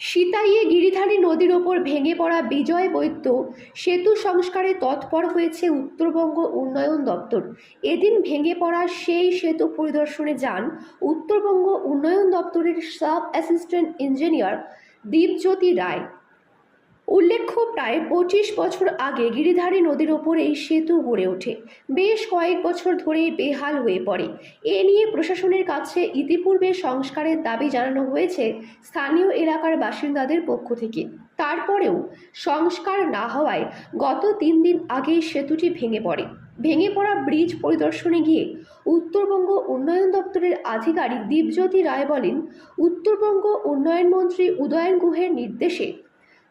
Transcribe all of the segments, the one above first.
সিতাইয়ে গিরিধারী নদীর ওপর ভেঙে পড়া বিজয় বৈদ্য সেতু সংস্কারে তৎপর হয়েছে উত্তরবঙ্গ উন্নয়ন দপ্তর। এদিন ভেঙে পড়া সেই সেতু পরিদর্শনে যান উত্তরবঙ্গ উন্নয়ন দপ্তরের sub assistant engineer Dipjyoti Roy. উল্লেখ্য প্রায় পঁচিশ বছর আগে গিরিধারী নদীর ওপর এই সেতু গড়ে ওঠে। বেশ কয়েক বছর ধরেই বেহাল হয়ে পড়ে। এ নিয়ে প্রশাসনের কাছে ইতিপূর্বে সংস্কারের দাবি জানানো হয়েছে স্থানীয় এলাকার বাসিন্দাদের পক্ষ থেকে। তারপরেও সংস্কার না হওয়ায় গত তিন দিন আগেই সেতুটি ভেঙে পড়ে। ভেঙে পড়া ব্রিজ পরিদর্শনে গিয়ে উত্তরবঙ্গ উন্নয়ন দপ্তরের আধিকারিক দীপজ্যোতি রায় বলেন, উত্তরবঙ্গ উন্নয়ন মন্ত্রী উদয়ন গুহের নির্দেশে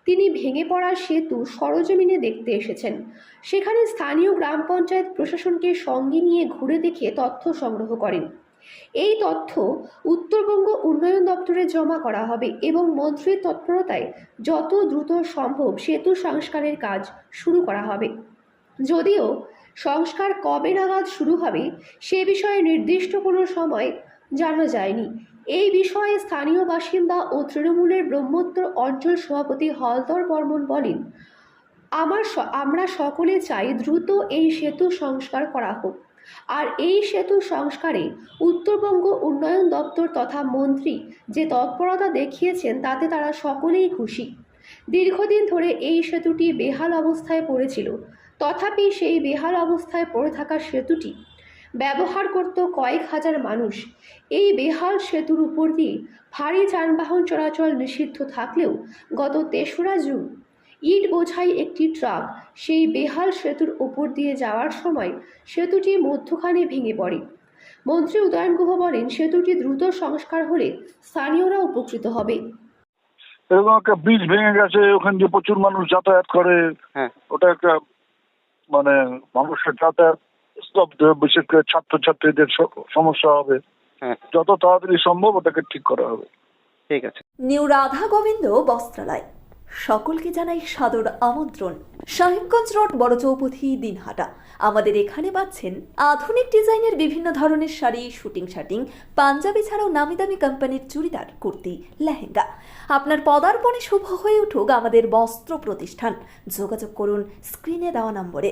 তিনি ভেঙে পড়া সেতু সরজমিনে দেখতে এসেছেন। সেখানে স্থানীয় গ্রাম পঞ্চায়েত প্রশাসনকে সঙ্গে নিয়ে ঘুরে দেখে তথ্য সংগ্রহ করেন। এই তথ্য উত্তরবঙ্গ উন্নয়ন দপ্তরে জমা করা হবে এবং মন্ত্রীর তৎপরতায় যত দ্রুত সম্ভব সেতু সংস্কারের কাজ শুরু করা হবে। যদিও সংস্কার কবে নাগাদ শুরু হবে, সে বিষয়ে নির্দিষ্ট কোনো সময় জানা যায়নি। এই বিষয়ে স্থানীয় বাসিন্দা ও তৃণমূলের ব্রহ্মোত্তর অঞ্চল সভাপতি হলধর বর্মন বলেন, আমার আমরা সকলে চাই দ্রুত এই সেতু সংস্কার করা হোক। আর এই সেতু সংস্কারে উত্তরবঙ্গ উন্নয়ন দপ্তর তথা মন্ত্রী যে তৎপরতা দেখিয়েছেন, তাতে তারা সকলেই খুশি। দীর্ঘদিন ধরে এই সেতুটি বেহাল অবস্থায় পড়েছিল। তথাপি সেই বেহাল অবস্থায় পড়ে থাকা সেতুটি ব্যবহার করত কয়েক হাজার মানুষ। এই বেহাল সেতুর উপর দিয়ে ভারী যানবাহন চলাচল নিষিদ্ধ থাকলেও গত তেসরা জুন ইট বোঝাই একটি ট্রাক সেই বেহাল সেতুর উপর দিয়ে যাওয়ার সময় সেতুটি মধ্যখানে ভেঙে পড়ে। মন্ত্রী উদয়ন গুহ বলেন সেতুটি দ্রুত সংস্কার হলে স্থানীয়রা উপকৃত হবে। এরকম একটা ব্রিজ ভেঙে গেছে ওখান দিয়ে প্রচুর মানুষ যাতায়াত করে। হ্যাঁ। ওটা একটা মানে মানুষের যাতায়াত স্তব্ধ বিশেষ করে ছাত্রছাত্রীদের সমস্যা হবে। হ্যাঁ। যত তাড়াতাড়ি সম্ভব ওটাকে ঠিক করা হবে। ঠিক আছে। নিউ রাধা গোবিন্দ বস্ত্রালয়। সকলকে জানাই সাদর আমন্ত্রণ। সাহেবগঞ্জ রোড বড় চৌপথি দিনহাটা। আমাদের এখানে পাচ্ছেন আধুনিক ডিজাইনের বিভিন্ন ধরনের শাড়ি শুটিং শাটিং পাঞ্জাবি ছাড়াও নামি দামি কোম্পানির চুড়িদার কুর্তি লেহেঙ্গা। আপনার পদার্পণে শুভ হয়ে উঠুক আমাদের বস্ত্র প্রতিষ্ঠান। যোগাযোগ করুন স্ক্রিনে দেওয়া নম্বরে।